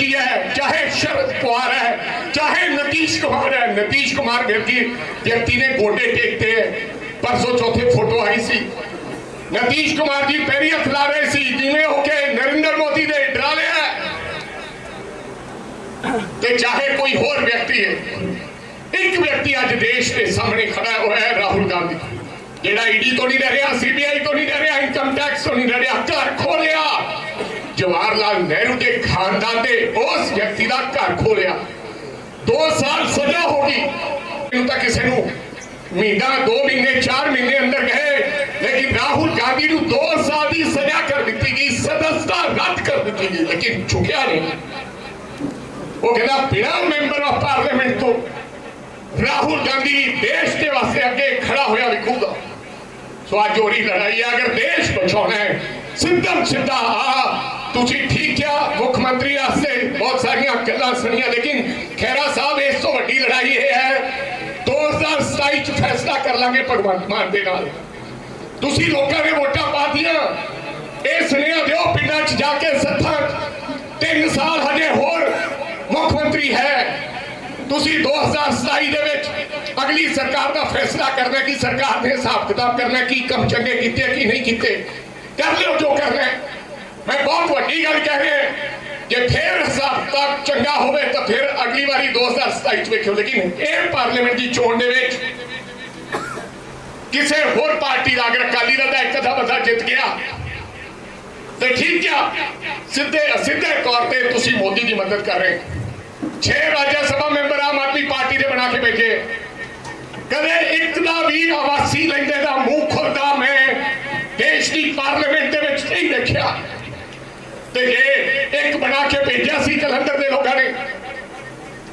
बचिया है चाहे शरद पवार है चाहे नीतीश कुमार है नीतीश कुमार गिरती गिरती ने गोडे टेकते हैं परसों चौथे फोटो आई सी नीतीश कुमार जी पैरी हथ ला रहे सी जिमें होके नरेंद्र मोदी ने डराले है ते चाहे कोई होर व्यक्ति है ਇੱਕ ਵਿਅਕਤੀ ਅੱਜ ਦੇਸ਼ ਦੇ ਸਾਹਮਣੇ ਖੜਾ ਹੋਇਆ ਹੈ ਰਾਹੁਲ ਗਾਂਧੀ ਜਿਹੜਾ ਈਡੀ ਤੋਂ ਨਹੀਂ ਰਹਿ ਰਿਹਾ ਸੀਬੀਆਈ ਤੋਂ ਨਹੀਂ ਰਹਿ ਰਿਹਾ ਇਨਕਮ ਟੈਕਸ ਤੋਂ ਨਹੀਂ ਰਹਿ ਰਿਹਾ ਜਵਾਹਰ ਲਾਲ ਨਹਿਰੂ ਦੇ ਖਾਨਦਾਨ ਦੇ ਉਸ ਵਿਅਕਤੀ ਦਾ ਘਰ ਖੋਲਿਆ। 2 ਸਾਲ ਸਜ਼ਾ ਹੋ ਗਈ। ਇਹਨੂੰ ਤਾਂ ਕਿਸੇ ਨੂੰ ਮਹੀਨਾ 2 ਮਹੀਨੇ 4 ਮਹੀਨੇ ਅੰਦਰ ਗਏ। ਲੇਕਿਨ ਰਾਹੁਲ ਗਾਂਧੀ ਨੂੰ 2 ਸਾਲ ਦੀ ਸਜ਼ਾ ਕਰ ਦਿੱਤੀ ਗਈ, ਸਦਸਤਾ ਰੱਦ ਕਰ ਦਿੱਤੀ ਗਈ, ਲੇਕਿਨ ਝੁਕਿਆ ਨਹੀਂ। ਉਹ ਕਹਿੰਦਾ, ਬਿਨਾਂ ਮੈਂਬਰ ਆਫ ਪਾਰਲੀਮੈਂਟ ਤੋਂ ਰਾਹੁਲ ਗਾਂਧੀ ਦੇਸ਼ ਦੇ ਵਾਸਤੇ ਅੱਗੇ ਖੜਾ ਹੋਇਆ ਵਿਖੂਗਾ ਸੋ ਅੱਜ ਉਹਦੀ ਲੜਾਈ ਹੈ। ਅਗਰ ਦੇਸ਼ ਬਚਾਉਣਾ ਹੈ ਸਿੱਧਮ ਸਿੱਧਾ ਆ ਤੁਸੀਂ ਠੀਕ ਕਿਹਾ ਮੁੱਖ ਮੰਤਰੀ ਵਾਸਤੇ ਬਹੁਤ ਸਾਰੀਆਂ ਗੱਲਾਂ ਸੁਣੀਆਂ ਲੇਕਿਨ ਖੈਰਾ ਸਾਹਿਬ ਇਸ ਤੋਂ ਵੱਡੀ ਲੜਾਈ ਇਹ ਹੈ 2027 ਚ ਫੈਸਲਾ ਕਰ ਲਾਂਗੇ ਭਗਵੰਤ ਮਾਨ ਦੇ ਨਾਲ ਤੁਸੀਂ ਲੋਕਾਂ ਨੇ ਵੋਟਾਂ ਪਾਤੀਆਂ ਇਹ ਸੁਨੇਹਾ ਦਿਓ ਪਿੰਡਾਂ 'ਚ ਜਾ ਕੇ ਸੱਥਾਂ 'ਚ। ਤਿੰਨ ਸਾਲ ਹਜੇ ਹੋਰ ਮੁੱਖ ਮੰਤਰੀ ਹੈ ਤੁਸੀਂ 2027 ਦੇ ਵਿੱਚ ਅਗਲੀ ਸਰਕਾਰ ਦਾ ਫੈਸਲਾ ਕਰਨਾ ਕਿ ਸਰਕਾਰ ਨੇ ਹਿਸਾਬ ਕਿਤਾਬ ਕਰਨਾ ਕੀ ਕੰਮ ਚੰਗੇ ਕੀਤੇ ਕੀ ਨਹੀਂ ਕੀਤੇ ਕਰ ਲਿਓ ਜੋ ਕਰਨਾ ਹੈ। ਮੈਂ ਬਹੁਤ ਵੱਡੀ ਗੱਲ ਕਹਿ ਰਹੇ ਜੇ ਫੇਰ ਹਿਸਾਬ ਚੰਗਾ ਹੋਵੇ ਤਾਂ ਫਿਰ ਅਗਲੀ ਵਾਰੀ 2027 ਚ ਵੇਖਿਓ, ਲੇਕਿਨ ਇਹ ਪਾਰਲੀਮੈਂਟ ਦੀ ਚੋਣ ਦੇ ਵਿੱਚ ਕਿਸੇ ਹੋਰ ਪਾਰਟੀ ਦਾ, ਅਗਰ ਅਕਾਲੀ ਦਲ ਦਾ ਇੱਕ ਅੱਧਾ ਬੰਦਾ ਜਿੱਤ ਗਿਆ, ਤੇ ਠੀਕ ਆ, ਸਿੱਧੇ ਸਿੱਧੇ ਤੌਰ ਤੇ ਤੁਸੀਂ ਮੋਦੀ ਦੀ ਮਦਦ ਕਰ ਰਹੇ ਹੋ। ਛੇ ਰਾਜ ਸਭਾ ਮੈਂਬਰ ਆਮ ਆਦਮੀ ਪਾਰਟੀ ਦੇ ਬਣਾ ਕੇ ਭੇਜੇ ਕਦੇ ਇੱਕ ਦਾ ਵੀ ਆਵਾਸੀ ਲੈਂਦੇ ਦਾ ਮੂੰਹ ਖੁੱਲਦਾ ਮੈਂ, ਦੇਸ਼ ਦੀ ਪਾਰਲੀਮੈਂਟ ਦੇ ਵਿੱਚ ਨਹੀਂ ਦੇਖਿਆ ਤੇ ਜੇ ਇੱਕ ਬਣਾ ਕੇ ਭੇਜਿਆ ਸੀ ਜਲੰਧਰ ਦੇ ਲੋਕਾਂ ਨੇ।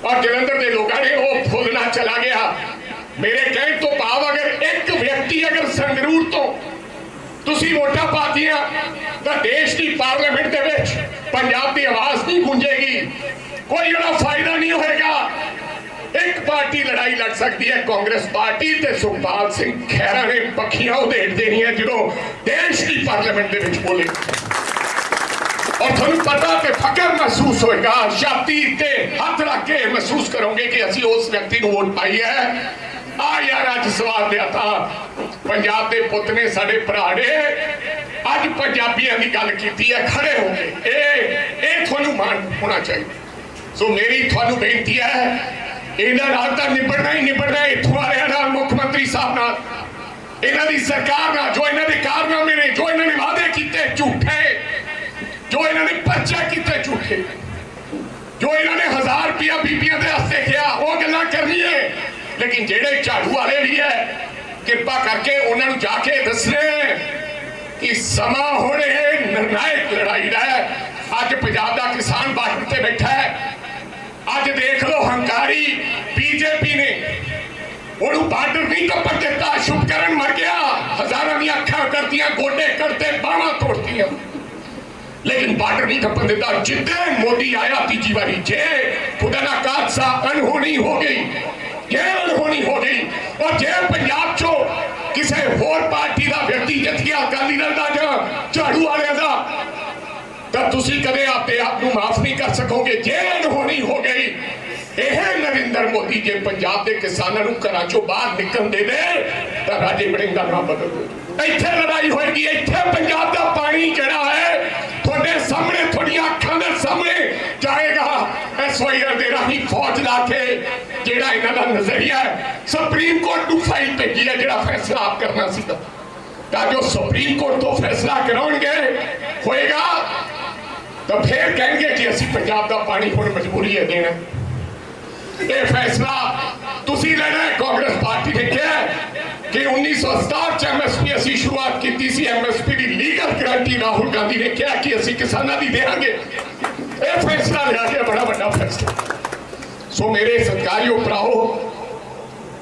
ਔਰ ਜਲੰਧਰ ਦੇ ਲੋਕਾਂ ਨੇ ਉਹ ਫੁੱਲਣਾ ਚਲਾ ਗਿਆ। ਮੇਰੇ ਕਹਿਣ ਤੋਂ ਭਾਵ ਅਗਰ ਇੱਕ ਵਿਅਕਤੀ ਅਗਰ ਸੰਗਰੂਰ ਤੋਂ ਤੁਸੀਂ ਵੋਟਾਂ ਪਾਤੀਆਂ, ਤਾਂ ਦੇਸ਼ ਦੀ ਪਾਰਲੀਮੈਂਟ ਦੇ ਵਿੱਚ ਪੰਜਾਬ ਦੀ ਆਵਾਜ਼ ਨਹੀਂ ਗੂੰਜੇਗੀ। ਕੋਈ ਉਹਦਾ ਫਾਇਦਾ ਨਹੀਂ ਹੋਏਗਾ। ਇੱਕ ਪਾਰਟੀ ਲੜਾਈ ਲੜ ਸਕਦੀ ਹੈ, ਕਾਂਗਰਸ ਪਾਰਟੀ ਤੇ ਸੁਖਪਾਲ ਸਿੰਘ ਖਹਿਰਾ ਨੇ ਪੱਖੀਆਂ ਉਧੇੜ ਦੇਣੀਆਂ ਜਦੋਂ ਦੇਸ਼ ਦੀ ਪਾਰਲੀਮੈਂਟ ਦੇ ਵਿੱਚ ਬੋਲੇ। ਔਰ ਤੁਹਾਨੂੰ ਪਤਾ ਤੇ ਫਕਰ ਮਹਿਸੂਸ ਹੋਏਗਾ ਛਾਤੀ ਤੇ ਹੱਥ ਰੱਖ ਕੇ ਮਹਿਸੂਸ ਕਰੋਗੇ ਕਿ ਅਸੀਂ ਉਸ ਵਿਅਕਤੀ ਨੂੰ ਵੋਟ ਪਾਈ ਹੈ ਆ ਯਾਰ ਅੱਜ ਸਵਾਲ ਦਿਆ ਤਾਂ ਪੰਜਾਬ ਦੇ ਪੁੱਤ ਨੇ ਸਾਡੇ ਭਰਾ ਨੇ ਅੱਜ ਪੰਜਾਬੀਆਂ ਦੀ ਗੱਲ ਕੀਤੀ ਹੈ ਖੜੇ ਹੋ ਕੇ ਇਹ ਇਹ ਤੁਹਾਨੂੰ ਮਾਣ ਹੋਣਾ ਚਾਹੀਦਾ ਸੋ ਮੇਰੀ ਤੁਹਾਨੂੰ ਬੇਨਤੀ ਹੈ ਇਹਨਾਂ ਨਾਲ ਤਾਂ ਨਿਬੜਨਾ ਹੀ ਨਿਬੜਨਾ ਇੱਥੋਂ ਵਾਲਿਆਂ ਨਾਲ ਮੁੱਖ ਮੰਤਰੀ ਸਾਹਿਬ ਨਾਲ ਇਹਨਾਂ ਦੀ ਸਰਕਾਰ ਨਾਲ ਜੋ ਇਹਨਾਂ ਦੇ ਕਾਰਨਾਮੇ ਨੇ ਜੋ ਇਹਨਾਂ ਨੇ ਵਾਅਦੇ ਕੀਤੇ ਝੂਠੇ ਜੋ ਇਹਨਾਂ ਨੇ ਪਰਚਾ ਕੀਤੇ ਝੂਠੇ। ਜੋ ਇਹਨਾਂ ਨੇ ਹਜ਼ਾਰ ਰੁਪਇਆ ਬੀਬੀਆਂ ਦੇ ਹੱਥੇ ਕਿਹਾ, ਉਹ ਗੱਲਾਂ ਕਰਨੀਆਂ। ਲੇਕਿਨ ਜਿਹੜੇ ਝਾੜੂ ਵਾਲੇ ਵੀ ਹੈ, ਕਿਰਪਾ ਕਰਕੇ ਉਹਨਾਂ ਨੂੰ ਜਾ ਕੇ ਦੱਸਣੇ ਕਿ ਸਮਾਂ ਹੁਣ ਇਹ ਨਿਰਣਾਇਕ ਲੜਾਈ ਦਾ ਹੈ। ਅੱਜ ਪੰਜਾਬ ਦਾ ਕਿਸਾਨ ਬਾਹਰ ਤੇ ਬੈਠਾ ਹੈ। ਅੱਜ ਦੇਖ ਲਓ ਹੰਕਾਰੀ ਬੀਜੇਪੀ ਨੇ। ਉਹਨੂੰ ਬਾਰਡਰ ਨਹੀਂ ਕੱਪੜ ਦਿੱਤਾ ਸ਼ੁਭਕਰਨ ਮਰ ਗਿਆ। ਹਜ਼ਾਰਾਂ ਦੀਆਂ ਅੱਖਾਂ ਕਰਤੀਆਂ ਗੋਡੇ ਕਰਤੇ ਬਾਹਾਂ ਤੋੜਤੀਆਂ। ਲੇਕਿਨ ਬਾਰਡਰ ਨਹੀਂ ਕੱਪਣ ਦਿੱਤਾ। ਜਿੱਦੇ ਮੋਦੀ ਆਇਆ ਤੀਜੀ ਵਾਰੀ, ਜੇ ਖੁਦਾ ਨਾ ਕਾਦਸਾ ਅਨਹੋਣੀ ਹੋ ਗਈ, ਜੇ ਅਨਹੋਣੀ ਹੋ ਗਈ, ਔਰ ਜੇ ਪੰਜਾਬ ਚੋਂ ਕਿਸੇ ਹੋਰ ਪਾਰਟੀ ਦਾ ਵਿਅਕਤੀ ਜਿੱਤ ਅਕਾਲੀ ਦਲ ਦਾ ਜਾਂ ਝਾੜੂ ਵਾਲਿਆਂ ਦਾ, ਤਾਂ ਤੁਸੀਂ ਕਦੇ ਆਪੇ ਆਪ ਨੂੰ ਮਾਫ ਨਹੀਂ ਕਰ ਸਕੋਗੇ। ਜੇ ਅਨਹੋਣੀ ਹੋ ਗਈ, ਇਹ ਨਰਿੰਦਰ ਮੋਦੀ ਜੇ ਪੰਜਾਬ ਦੇ ਕਿਸਾਨਾਂ ਨੂੰ ਘਰਾਂ ਚੋਂ ਬਾਹਰ ਨਿਕਲਣ ਦੇ ਦੇ, ਤਾਂ ਰਾਜੇ ਵੜਿੰਗ ਦਾ ਨਾਮ ਬਦਲ ਦੇ ਇੱਥੇ ਲੜਾਈ ਹੋਏਗੀ, ਇੱਥੇ ਪੰਜਾਬ ਦਾ ਪਾਣੀ ਜਿਹੜਾ ਹੈ ਤੁਹਾਡੇ ਸਾਹਮਣੇ ਤੁਹਾਡੀਆਂ ਅੱਖਾਂ ਦੇ ਸਾਹਮਣੇ ਜਾਏਗਾ ਐਸਵਾਈਆਰ ਦੇ ਰਾਹੀਂ ਫੌਜ ਜਿਹੜਾ ਇਹਨਾਂ ਦਾ ਨਜ਼ਰੀਆ ਹੈ, ਸੁਪਰੀਮ ਕੋਰਟ ਨੂੰ ਫਾਈਲ ਭੇਜੀ ਹੈ, ਜਿਹੜਾ ਫੈਸਲਾ ਆਪ ਕਰਨਾ ਸੀ ਤਾਂ। ਜੋ ਸੁਪਰੀਮ ਕੋਰਟ ਤੋਂ ਫੈਸਲਾ ਕਰਾਉਣਗੇ, ਹੋਏਗਾ, ਤਾਂ ਫਿਰ ਕਹਿਣਗੇ ਕਿ ਅਸੀਂ ਪੰਜਾਬ ਦਾ ਪਾਣੀ ਹੁਣ ਮਜਬੂਰੀ ਹੈ ਦੇਣਾ। ਇਹ ਫੈਸਲਾ ਤੁਸੀਂ ਲੈਣਾ ਕਾਂਗਰਸ ਪਾਰਟੀ ਨੇ ਕਿਹਾ ਹੈ ਕਿ 1967 ਚ ਐਮਐਸਪੀ ਅਸੀਂ ਸ਼ੁਰੂਆਤ ਕੀਤੀ ਸੀ ਐਮਐਸਪੀ ਦੀ ਲੀਗਲ ਗਾਰੰਟੀ ਰਾਹੁਲ ਗਾਂਧੀ ਨੇ ਕਿਹਾ ਕਿ ਅਸੀਂ ਕਿਸਾਨਾਂ ਦੀ ਦੇਵਾਂਗੇ ਇਹ ਫੈਸਲਾ ਲਿਆ ਗਿਆ, ਬੜਾ ਵੱਡਾ ਫੈਸਲਾ। ਸੋ ਮੇਰੇ ਸਤਕਾਰਯੋਗ ਭਰਾਓ,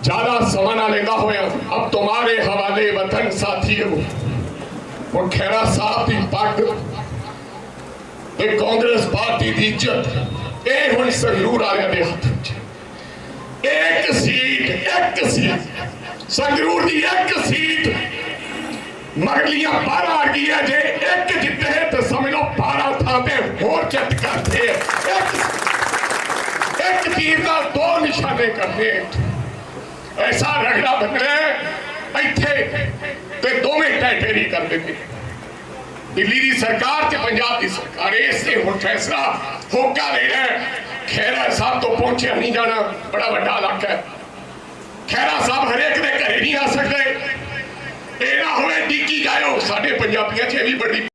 ਜ਼ਿਆਦਾ ਸਮਾਂ ਨਾ ਲੈਂਦਾ ਹੋਇਆ, ਅਬ ਤੁਹਾਡੇ ਹਵਾਲੇ ਵਤਨ ਸਾਥੀਓ ਉਹ ਖੈਰਾ ਸਾਹਿਬ ਦੀ ਪੱਗ ਤੇ ਕਾਂਗਰਸ ਪਾਰਟੀ ਦੀ ਇੱਜ਼ਤ, ਇਹ ਹੁਣ ਸੰਗਰੂਰ ਵਾਲਿਆਂ ਦੇ ਹੱਥ ਵਿੱਚ ਇੱਕ ਸੀਟ ਇੱਕ ਸੀਟ, ਸੰਗਰੂਰ ਦੀ ਇੱਕ ਸੀਟ ਮਗਲੀਆਂ ਪਾਰਾ ਆ ਗਈ ਹੈ ਜੇ ਇੱਕ ਜਿੱਤੇ ਤੇ ਸਮਝ ਲਓ ਪਾਰਾ ਥਾਂ ਤੇ ਹੋਰ ਚੱਟ ਕਰਦੇ ਇੱਕ ਇੱਕ ਤੀਰ ਨਾਲ ਦੋ ਨਿਸ਼ਾਨੇ ਕਰਦੇ ਐਸਾ ਰਗੜਾ ਬੰਨਣਾ ਇੱਥੇ ਤੇ ਦੋਵੇਂ ਟੈਟੇਰੀ ਕਰ ਦਿੰਦੇ ਦਿੱਲੀ ਦੀ ਸਰਕਾਰ ਤੇ ਪੰਜਾਬ ਦੀ ਸਰਕਾਰ ਇਸ ਹੁਣ ਫੈਸਲਾ ਹੋਕਾ ਲੈਣਾ ਹੈ। ਖਹਿਰਾ ਸਾਹਿਬ ਤੋਂ ਪਹੁੰਚਿਆ ਨਹੀਂ ਜਾਣਾ ਬੜਾ ਵੱਡਾ ਇਲਾਕਾ ਹੈ ਖਹਿਰਾ ਸਾਹਿਬ ਹਰੇਕ ਦੇ ਘਰੇ ਨਹੀਂ ਆ ਸਕਦੇ ਇਹ ਨਾ ਹੋਵੇ ਡਿੱਕੀ ਜਾਇਓ ਸਾਡੇ ਪੰਜਾਬੀਆਂ 'ਚ ਇਹ ਵੀ ਬੜੀ